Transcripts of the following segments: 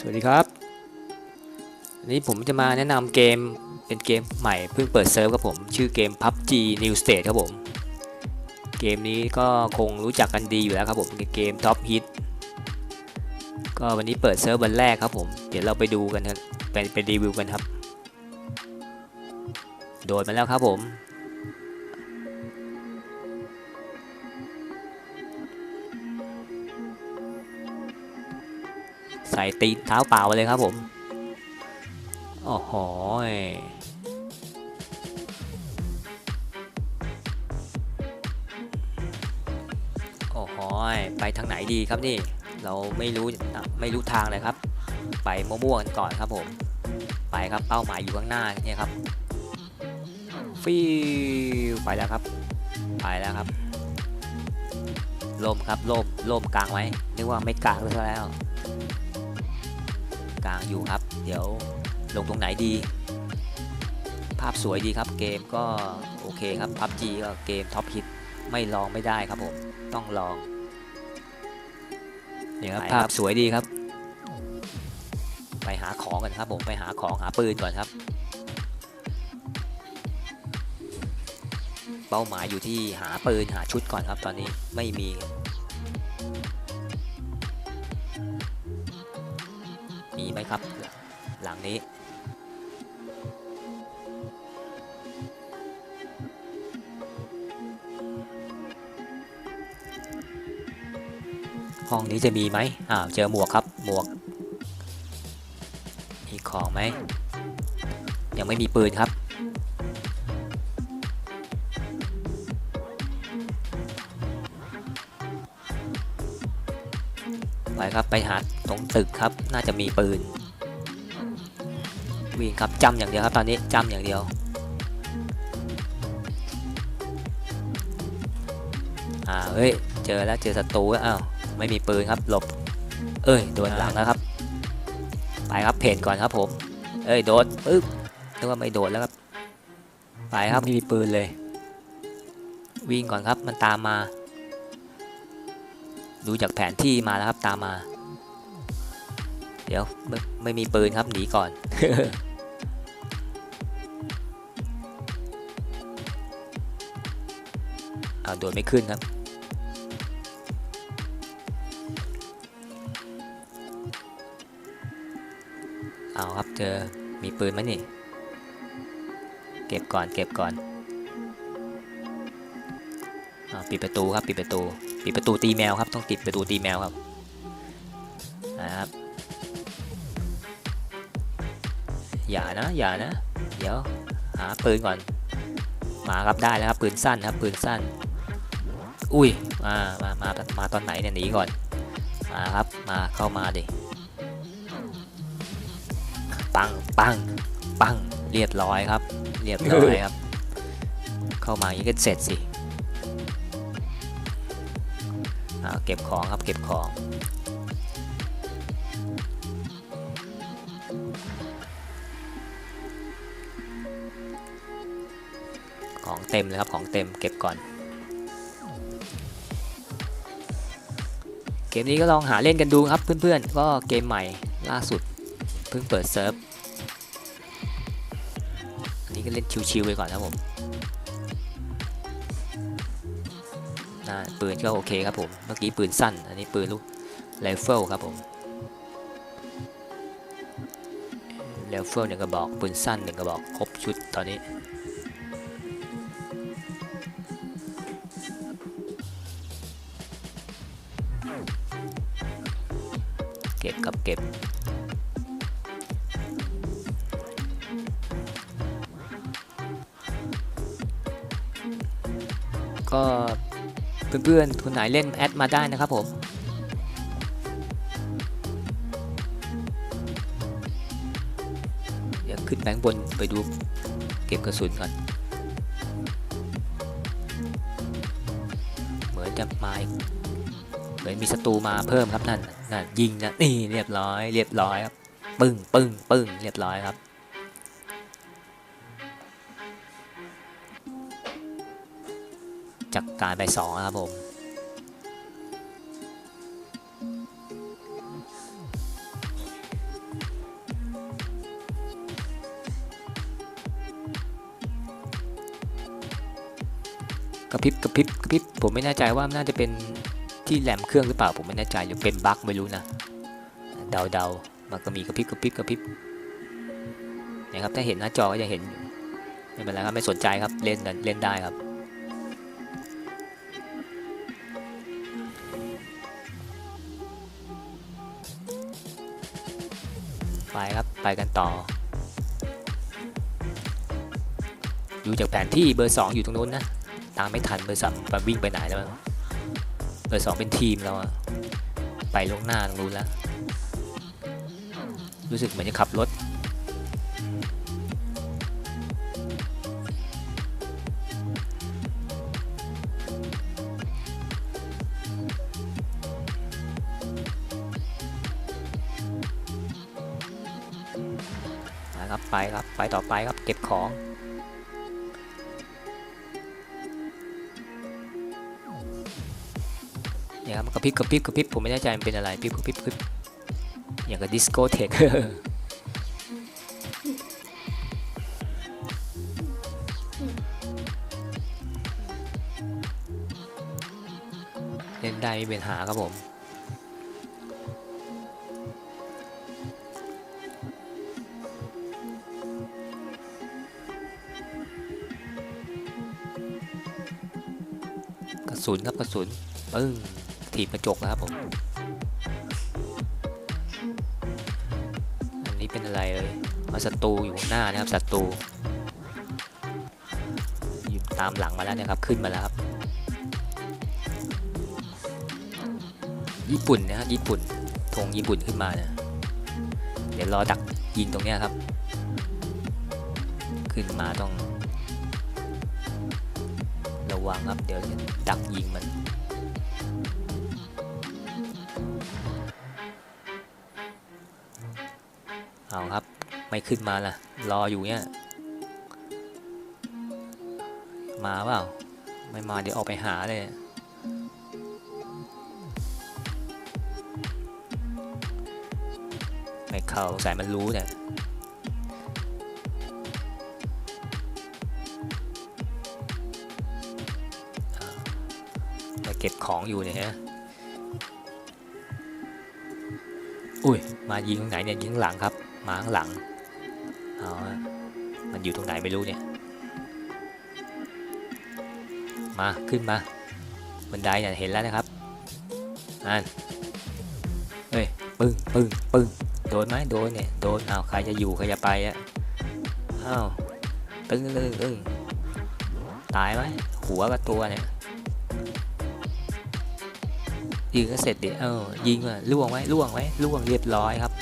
สวัสดีครับวันนี้ผมจะมาแนะนำเกมเป็นเกมใหม่เพิ่งเปิดเซิร์ฟครับผม ชื่อเกม PUBG New State ครับผม เกมนี้ก็คงรู้จักกันดีอยู่แล้วครับผมเป็นเกม Top Hit ก็วันนี้เปิดเซิร์ฟวันแรกครับผม เดี๋ยวเราไปดูกันครับไปไปรีวิวกันครับ โดดมาแล้วครับผม ส่ตีเท้าเปล่าเลยครับผมโอ้โหยโอ้โหยไปทางไหนดีครับนี่ เราไม่รู้ไม่รู้ทางเลยครับ ไปมั่วๆกันก่อนครับผม ไปครับเป้าหมายอยู่ข้างหน้าเนี่ยครับฟิวไปแล้วครับ ไปแล้วครับล่มครับล่มล่มกลางไว้นึกว่าไม่กลางเลยแล้ว ลางอยู่ครับ เดี๋ยวลงตรงไหนดี ภาพสวยดีครับเกมก็โอเคครับ PUBG ก็เกมท็อปฮิตไม่ลองไม่ได้ครับผมต้องลองเนี่ยครับภาพสวยดีครับ ไปหาของกันครับผมไปหาของหาปืนก่อนครับ เป้าหมายอยู่ที่หาปืนหาชุดก่อนครับตอนนี้ไม่มี ครับ หลังนี้ ห้องนี้จะมีไหมอ้าวเจอหมวกครับหมวก มีของไหมยังไม่มีปืนครับ ไปครับไปหาตรงตึกครับ น่าจะมีปืน วิ่งครับจำอย่างเดียวครับตอนนี้จำอย่างเดียวอ่าเฮ้ยเจอแล้วเจอศัตรูแล้วอ้าวไม่มีปืนครับหลบ เอ้ยโดนหลังแล้วครับ ไปครับเพนก่อนครับผม เอ้ยโดนปึ๊บนึกว่าไม่โดนแล้วครับ ไปครับไม่มีปืนเลย วิ่งก่อนครับมันตามมา ดูจากแผนที่มาแล้วครับตามมา เดี๋ยวไม่ไม่มีปืนครับหนีก่อน เอาโดนไม่ขึ้นครับเอาครับเจอมีปืนไหมนี่ เก็บก่อนเก็บก่อนอปิดประตูครับปิดประตู ปิดประตูตีแมวครับ ต้องปิดประตูตีแมวครับนะครับอย่านะอย่านะ เดี๋ยวหาปืนก่อน มาครับได้แล้วครับปืนสั้นครับปืนสั้น อุ้ยมามามามาตอนไหนเนี่ยหนีก่อนมาครับมาเข้ามาดิปังปังปังเรียบร้อยครับ เรียบร้อยครับ เข้ามาอย่างนี้ก็เสร็จสิ เก็บของครับเก็บของ ของเต็มเลยครับของเต็มเก็บก่อน เกมนี้ก็ลองหาเล่นกันดูครับเพื่อนๆ ก็เกมใหม่ล่าสุดเพิ่งเปิดเซิร์ฟ อันนี้ก็เล่นชิวๆไปก่อนครับผม น่าปืนก็โอเคครับผม เมื่อกี้ปืนสั้น อันนี้ปืนลูกไรเฟิลครับผมไรเฟิลหนึ่งกระบอก ปืนสั้นหนึ่งกระบอก ครบชุดตอนนี้เก็บกับเก็บก็ เพื่อนๆคนไหนเล่นแอดมาได้นะครับผมเดี๋ยวขึ้นแบงค์บนไปดูเก็บกระสุนก่อนเหมือนจะมาเหมือนมีศัตรูมาเพิ่มครับนั่นนั่นยิงนะนี่เรียบร้อย เรียบร้อยครับปึ้งปึ้งปึ้งเรียบร้อยครับ จากการไป2นะครับผมกระพริบกระพริบกระพริบผมไม่แน่ใจว่าน่าจะเป็นที่แหลมเครื่องหรือเปล่าผมไม่แน่ใจหรือเป็นบั๊กไม่รู้นะเดาเดามันก็มีกระพริบกระพริบกระพริบนะครับถ้าเห็นหน้าจอก็จะเห็นไม่เป็นไรครับไม่สนใจครับเล่นกันเล่นได้ครับ ไปครับ ไปกันต่อดูจากแผนที่เบอร์สองอยู่ตรงนู้นนะ ตามไม่ทันเบอร์สามมันวิ่งไปไหนแล้วเบอร์สองเป็นทีมเราอะไปลงหน้าตรงนู้นแล้ว รู้สึกเหมือนจะขับรถ ครับไปครับไปต่อไปครับเก็บของเนี่ยครับกระพริบกระพริบกระพริบผมไม่แน่ใจมันเป็นอะไรกระพริบกระพริบกระพริบอย่างกับดิสโกเทคเล่นได้ไม่มีปัญหาครับผม กระสุนครับกระสุนปึ้งถีบกระจกนะครับผมอันนี้เป็นอะไรเลยมาศัตรูอยู่ข้างหน้านะครับศัตรูอยู่ตามหลังมาแล้วนะครับขึ้นมาแล้วครับ ญี่ปุ่นนะครับญี่ปุ่นธงญี่ปุ่นขึ้นมาเนี่ยเดี๋ยวรอดักยิงตรงนี้ครับ ขึ้นมาต้อง วังครับเดี๋ยวจะดักยิงมัน เอาครับไม่ขึ้นมาล่ะ รออยู่เนี่ยมาเปล่าไม่มาเดี๋ยวออกไปหาเลยไม่เข้าสายมันรู้เนี่ย ก็บของอยู่เนี่ยฮะ อุ้ย มายิงตรงไหนเนี่ยยิงข้างหลังครับ มาข้างหลังเอาฮะมันอยู่ตรงไหนไม่รู้เนี่ย มาขึ้นมา บันไดเนี่ยเห็นแล้วนะครับอ่านเฮ้ย ปึ้งปึ้งปึ้งโดนไหมโดนเนี่ย โดนอ้าวใครจะอยู่ใครจะไปอะอ้าวตึ้งตึ้งตึ้งตายไหมหัวกับตัวเนี่ย ยิงก็เสร็จเดิเออยิงอะล่วงไว้ล่วงไว้ล่วงเรียบร้อยครับ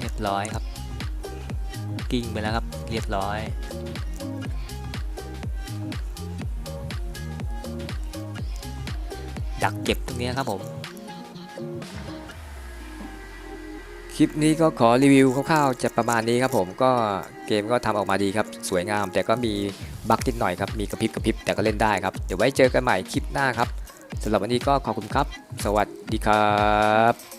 เรียบร้อยครับ กิ้งไปแล้วครับ เรียบร้อยดักเก็บตรงนี้ครับผม คลิปนี้ก็ขอรีวิวคร่าวๆจะประมาณนี้ครับผมก็เกมก็ทำออกมาดีครับ สวยงาม แต่ก็มีบั๊กนิดหน่อยครับ มีกระพริบกระพริบแต่ก็เล่นได้ครับ เดี๋ยวไว้เจอกันใหม่คลิปหน้าครับ สำหรับวันนี้ก็ขอบคุณครับ สวัสดีครับ